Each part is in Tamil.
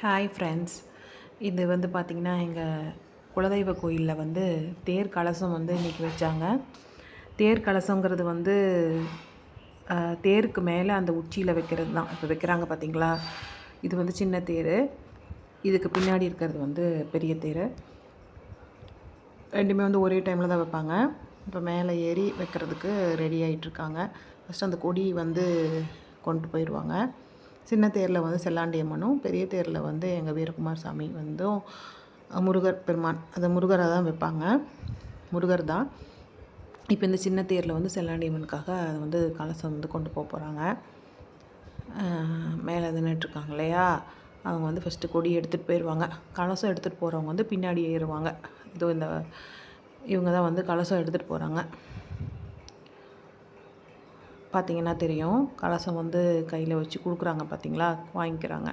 ஹாய் ஃப்ரெண்ட்ஸ் இது வந்து பார்த்திங்கன்னா எங்கள் குலதெய்வ கோயிலில் வந்து தேர் கலசம் வந்து இன்றைக்கி வச்சாங்க. தேர் கலசங்கிறது வந்து தேருக்கு மேலே அந்த உச்சியில் வைக்கிறது தான். இப்போ வைக்கிறாங்க பார்த்திங்களா இது வந்து சின்ன தேர். இதுக்கு பின்னாடி இருக்கிறது வந்து பெரிய தேர். ரெண்டுமே வந்து ஒரே டைமில் தான் வைப்பாங்க. இப்போ மேலே ஏறி வைக்கிறதுக்கு ரெடி ஆகிட்டுருக்காங்க ஃபஸ்ட்டு அந்த கொடி வந்து கொண்டு போயிடுவாங்க சின்ன தேரில் வந்து செல்லாண்டியம்மனும் பெரிய தேரில் வந்து எங்கள் வீரகுமார் சாமி வந்தும் முருகர் பெருமான் அதை முருகரை தான் வைப்பாங்க. முருகர் தான். இப்போ இந்த சின்ன தேரில் வந்து செல்லாண்டியம்மனுக்காக அதை வந்து கலசம் வந்து கொண்டு போக போகிறாங்க மேலே நின்றுட்டுருக்காங்க இல்லையா? அவங்க வந்து ஃபஸ்ட்டு கொடி எடுத்துகிட்டு போயிடுவாங்க கலசம் எடுத்துகிட்டு போகிறவங்க வந்து பின்னாடி ஏறுவாங்க. இதோ இந்த இவங்க தான் வந்து கலசம் எடுத்துகிட்டு போகிறாங்க பார்த்தீங்கன்னா தெரியும். கலசம் வந்து கையில் வச்சு கொடுக்குறாங்க பார்த்தீங்களா? வாங்கிக்கிறாங்க.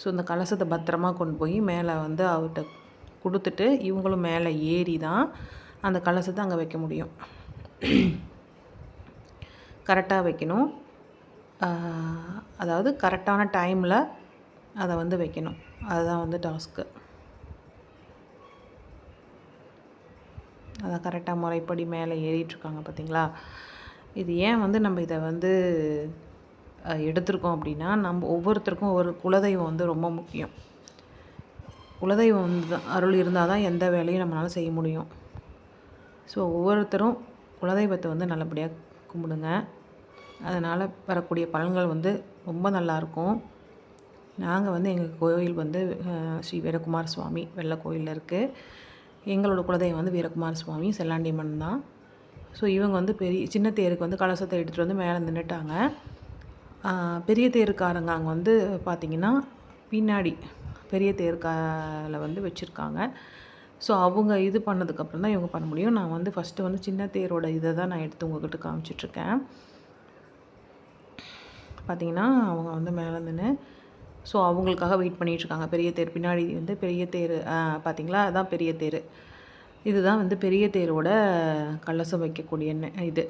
ஸோ இந்த கலசத்தை பத்திரமா கொண்டு போய் மேலே வந்து அவர்கிட்ட கொடுத்துட்டு இவங்களும் மேலே ஏறி தான் அந்த கலசத்தை அங்கே வைக்க முடியும். கரெக்டாக வைக்கணும். அதாவது கரெக்டான டைமில் அதை வந்து வைக்கணும். அதுதான் வந்து டாஸ்க்கு. அதான் கரெக்டாக முறைப்படி மேலே ஏறிட்டுருக்காங்க பார்த்தீங்களா? இது ஏன் வந்து நம்ம இதை வந்து எடுத்திருக்கோம் அப்படின்னா நம்ம ஒவ்வொருத்தருக்கும் ஒவ்வொரு குலதெய்வம் வந்து ரொம்ப முக்கியம். குலதெய்வம் வந்து தான் அருள் இருந்தால் தான் எந்த வேலையும் நம்மளால் செய்ய முடியும். ஸோ ஒவ்வொருத்தரும் குலதெய்வத்தை வந்து நல்லபடியாக கும்பிடுங்க. அதனால் வரக்கூடிய பலன்கள் வந்து ரொம்ப நல்லாயிருக்கும் நாங்கள் வந்து எங்கள் கோயில் வந்து ஸ்ரீ வீரகுமார சுவாமி வெள்ளை கோயிலில் இருக்குது எங்களோட குலதெய்வம் வந்து வீரகுமார சுவாமி செல்லாண்டியம்மன் தான். ஸோ இவங்க வந்து பெரிய சின்ன தேருக்கு வந்து கலசத்தை எடுத்துகிட்டு வந்து மேலே நின்றுட்டாங்க பெரிய தேருக்காரங்க அங்கே வந்து பார்த்திங்கன்னா பின்னாடி பெரிய தேருக்கால வந்து வச்சுருக்காங்க. ஸோ அவங்க இது பண்ணதுக்கப்புறம் தான் இவங்க பண்ண முடியும். நான் வந்து ஃபஸ்ட்டு வந்து சின்ன தேரோட இதை தான் நான் எடுத்து உங்ககிட்ட காமிச்சிட்ருக்கேன் பார்த்தீங்கன்னா அவங்க வந்து மேலே நின்று ஸோ அவங்களுக்காக வெயிட் பண்ணிகிட்ருக்காங்க பெரிய தேர் பின்னாடி வந்து பெரிய தேர் பார்த்தீங்களா அதுதான் பெரிய தேர். இதுதான் வந்து பெரிய தேரோட கலசம் வைக்கக்கூடிய இது.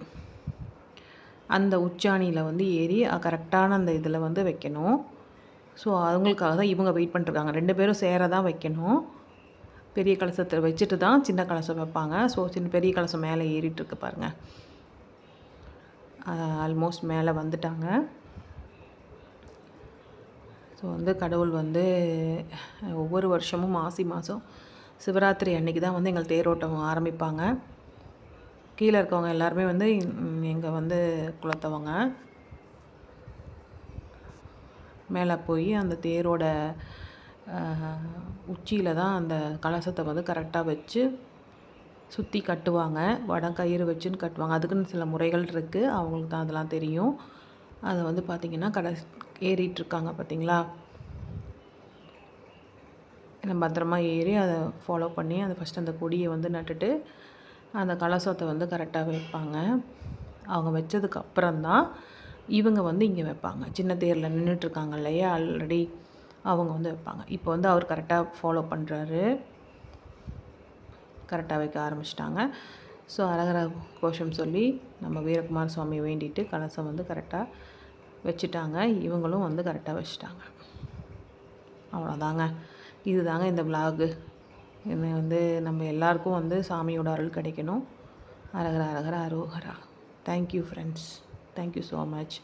அந்த உச்சாணியில் வந்து ஏறி கரெக்டான அந்த இதில் வந்து வைக்கணும். ஸோ அவங்களுக்காக தான் இவங்க வெயிட் பண்ணிட்டுருக்காங்க ரெண்டு பேரும் சேர தான் வைக்கணும். பெரிய கலசத்தை வச்சுட்டு தான் சின்ன கலசம் வைப்பாங்க. ஸோ சின்ன பெரிய கலசம் மேலே ஏறிட்டுருக்கு பாருங்கள் ஆல்மோஸ்ட் மேலே வந்துட்டாங்க. ஸோ வந்து கடவுள் வந்து ஒவ்வொரு வருஷமும் மாசி மாதம் சிவராத்திரி அன்னைக்கு தான் வந்து எங்கள் தேரோட்டம் ஆரம்பிப்பாங்க. கீழே இருக்கவங்க எல்லாருமே வந்து எங்கள் வந்து குளத்தவங்க மேலே போய் அந்த தேரோட உச்சியில் தான் அந்த கலசத்தை வந்து கரெக்டாக வச்சு சுற்றி கட்டுவாங்க. வடம் கயிறு வச்சுன்னு கட்டுவாங்க. அதுக்குன்னு சில முறைகள் இருக்குது அவங்களுக்கு தான் அதெல்லாம் தெரியும். அதை வந்து பார்த்திங்கன்னா கடை ஏறிட்டுருக்காங்க பார்த்திங்களா பார்த்தீங்களா நான் பத்திரமா ஏறி அதை ஃபாலோ பண்ணி அதை ஃபஸ்ட்டு அந்த கொடியை வந்து நட்டுட்டு அந்த கலசத்தை வந்து கரெக்டாக வைப்பாங்க. அவங்க வச்சதுக்கப்புறம் தான் இவங்க வந்து இங்கே வைப்பாங்க. சின்ன தேரில் நின்றுட்டுருக்காங்க இல்லையா? ஆல்ரெடி அவங்க வந்து வைப்பாங்க. இப்போ வந்து அவர் கரெக்டாக ஃபாலோ பண்ணுறாரு கரெக்டாக வைக்க ஆரம்பிச்சிட்டாங்க. ஸோ அரகர கோஷம் சொல்லி நம்ம வீரகுமார் சுவாமி வேண்டிட்டு கலசம் வந்து கரெக்டாக வச்சுட்டாங்க. இவங்களும் வந்து கரெக்டாக வச்சுட்டாங்க. அவ்வளோதாங்க இதுதாங்க இந்த விலாகு என்ன வந்து நம்ம எல்லாருக்கும் வந்து சாமியோட அருள் கிடைக்கணும். அரகரா அரகர அரோகரா. Thank you friends thank you so much